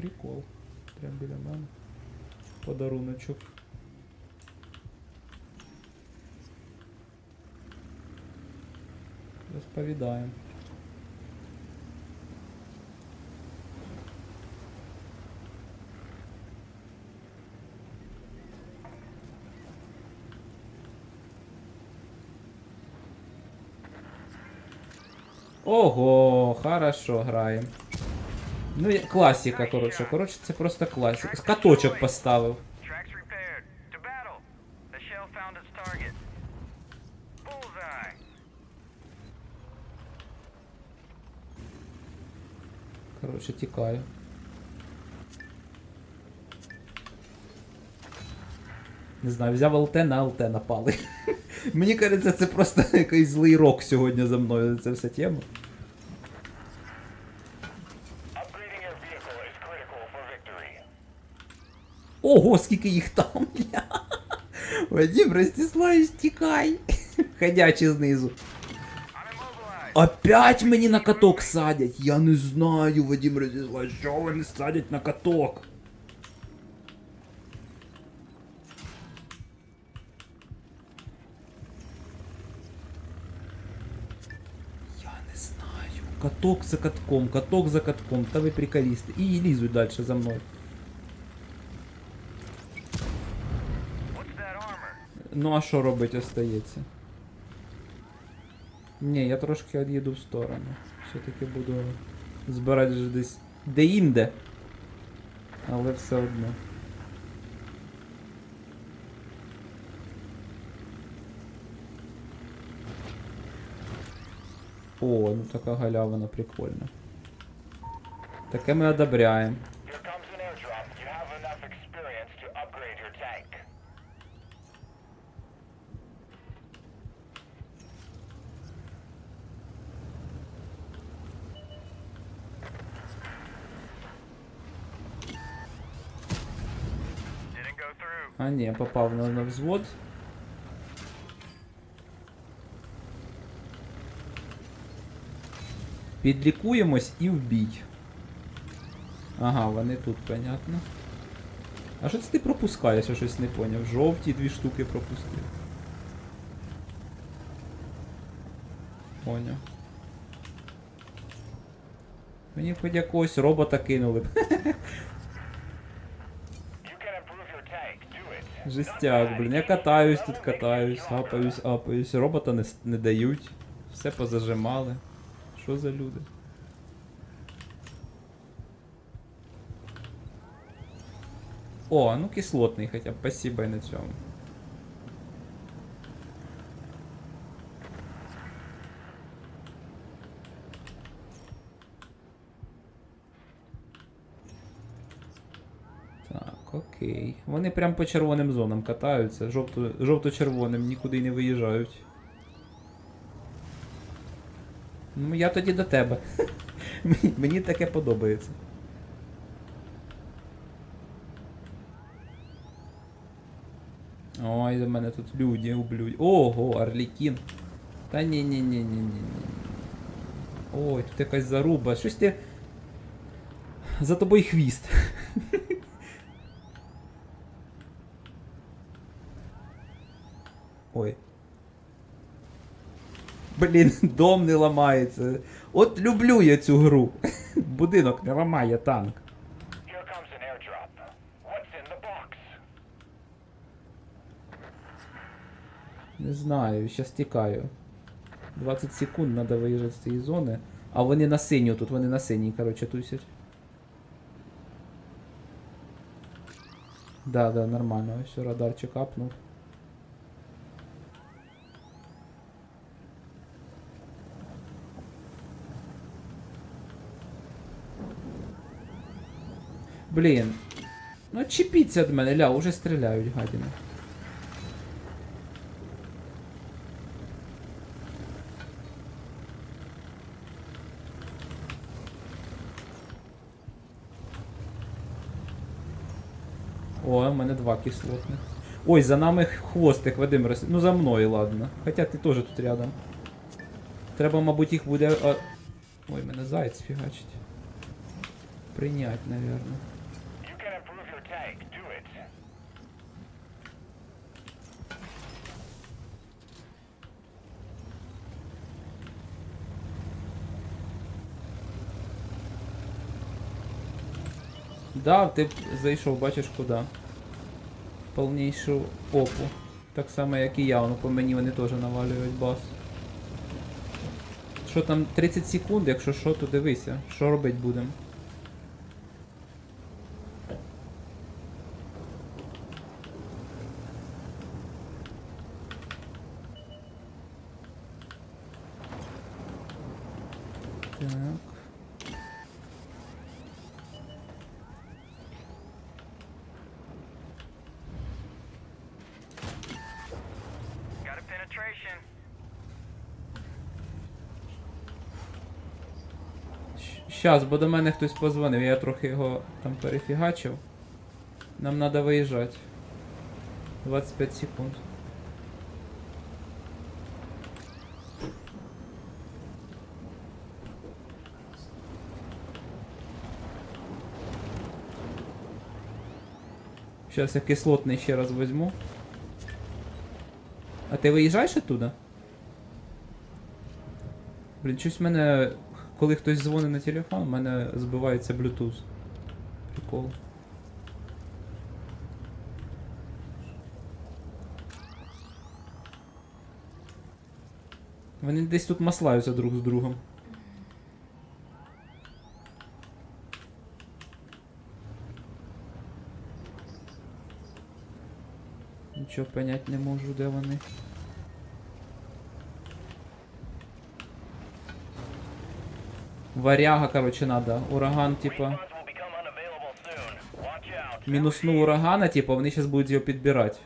Прикол. Прям біля мене. Подаруночок. Розповідаємо. Ого, хорошо граємо. Ну, класіка, коротше. Коротше, це просто класика. Каточок поставив. Коротше, тікаю. Не знаю, взяв ЛТ на ЛТ напали. Мені кажеться, це просто якийсь злий рок сьогодні за мною. Це вся тема. Ого, скільки їх там. бля. Вадим Ростиславич, тікай. Ходячі знизу. I'm immobilized. Опять мені на каток садять. Я не знаю, Вадим Ростиславич, що вони садять на каток. Я не знаю. Каток за катком, каток за катком. Та ви приколісти. І лізуть далі за мною. Ну а що робить остається? Ні, я трошки від'їду в сторону. Все-таки буду збирати ж десь де-інде. Але все одно. О, ну така галявина прикольна. Таке ми одобряємо. А ні, попав на, взвод. Підлікуємось і вбій. Ага, вони тут, понятно. А що це ти пропускаєш, я щось не поняв. Жовті дві штуки пропустив. Поняв. Мені хоч якогось робота кинули б. Жестяк, блін, я катаюсь тут, катаюсь, гапаюсь, апаюсь, робота не, не дають. Все позажимали. Що за люди? О, ну кислотний хоча б, спасибо і на цьому. Так, окей. Вони прям по червоним зонам катаються, жовто, жовто-червоним, нікуди не виїжджають. Ну, я тоді до тебе. Мені- таке подобається. Ой, до мене тут люди ублюдь. Ого, Орлікін. Та ні ні ні ні ні ні Ой, тут якась заруба. Щось ти. За тобою хвіст. Ой. Блін, дом не ламається. От люблю я цю гру. Будинок не ламає танк. Не знаю, щас тікаю. 20 секунд треба виїжджати з цієї зони. А вони на синю тут, вони на синій, коротше, тусять. Да, да, нормально. Ось радарчик апнув. Блін. Ну чіпіться від мене, ля, уже стріляють, гадіна. О, у мене два кислотних. Ой, за нами хвостик, Вадим Рос... Ну за мною, ладно. Хоча ти теж тут рядом. Треба, мабуть, їх буде. Ой, мене заяць фігачить. Прийнять, наверное. Да, ти зайшов, бачиш куди. В повнішу опу. Так само, як і я, воно по мені вони теж навалюють бас. Що там, 30 секунд, якщо що, то дивися, що робить будемо. Так. Щас, бо до мене хтось позвонив, я трохи його там перефігачив. Нам треба виїжджати. 25 секунд. Зараз я кислотний ще раз візьму. А ти виїжджаєш оттуда? Блін, щось мене, коли хтось дзвонить на телефон, в мене збивається Bluetooth. Прикол. Вони десь тут маслаються друг з другом. Нічого понять не можу, де вони. Варяга, короче, надо. Ураган, типа. Мінусну урагана, типа, вони зараз будуть його підбирати.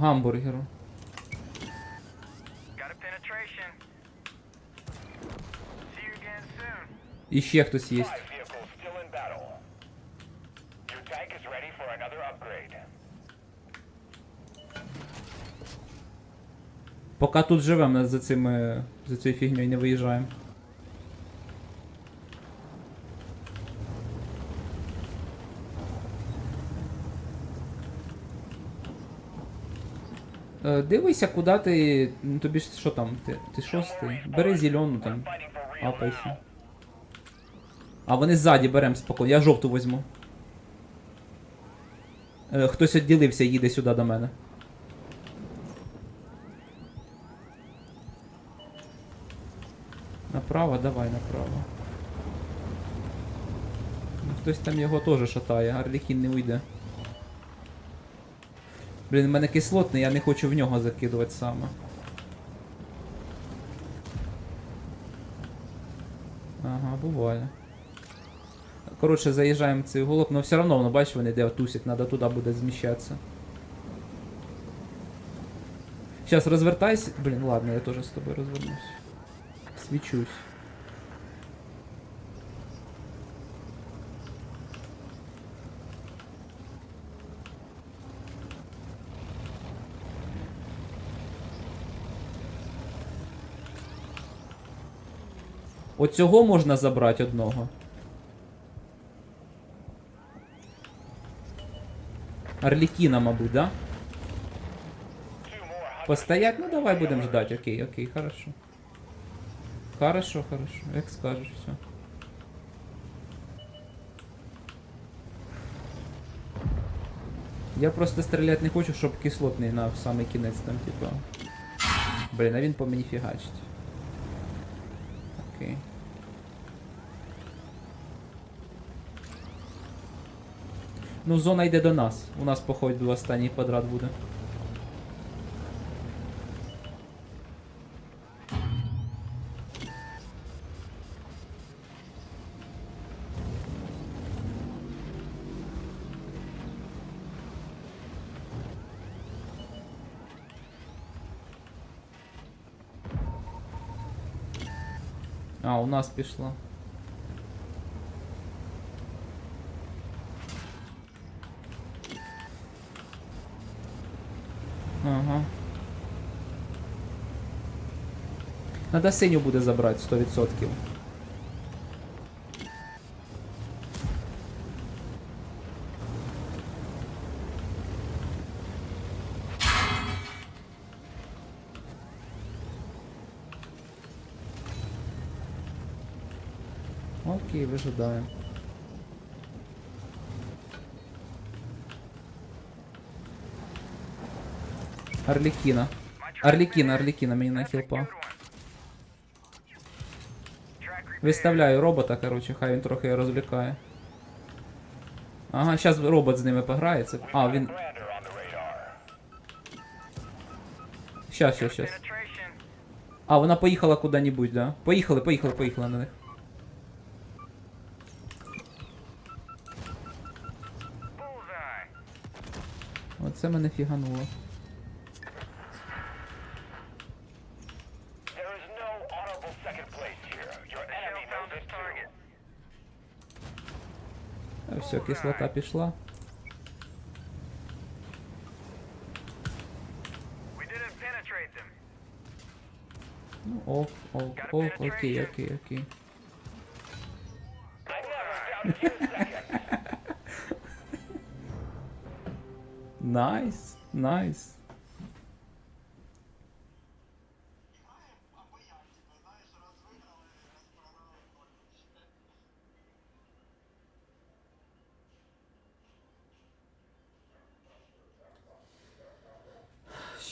Not І ще хтось є. Поки тут живемо за цими. за цією фігньою не виїжджаємо. Е, Дивися, куди ти. ну, Тобі ж що там? Ти, ти шостий? Бери зелену там. Апайся. А вони ззаді беремо спокійно. Я жовту візьму. Е, Хтось відділився, їде сюди до мене. Направо, давай направо. Ну, Хтось там його теж шатає, Арлікін не уйде. Блін, в мене кислотний, я не хочу в нього закидувати саме. Ага, буває. Коротше, заїжджаємо в цей уголок, але все одно, воно бачиш, вони де тусять, треба туди буде зміщатися. Зараз розвертайся. Блін, ладно, я теж з тобою розвернусь. Свічусь. Оцього можна забрати одного. Орлікіна, мабуть, да? Постоять? Ну давай будемо ждать. Окей, окей, хорошо. Хорошо, хорошо. Як скажеш, все. Я просто стріляти не хочу, щоб кислотний на самий кінець там, типа. Блін, а він по мені фігачить. Окей. Ну, зона йде до нас. У нас, походу, останній квадрат буде. А, у нас пішла. Ага. Надо синю буде забрати 100%. Окей, выжидаем. Орликина, repair. Орликина, мені. Track repair. Виставляю робота, короче, хай він трохи розвлікає. Ага, зараз робот з ними пограється. А, він. Щас, щас, щас. А, вона поїхала куди-небудь, да? Поїхали, поїхали, поїхали на них. Оце мене фігануло. А все, кислота пішла. Ну, ок, ок, ок, окей, окей, окей. Найс. Найс, найс.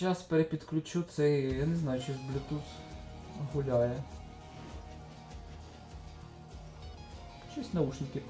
Зараз перепідключу цей, я не знаю, чи з Bluetooth гуляє. Щось наушники по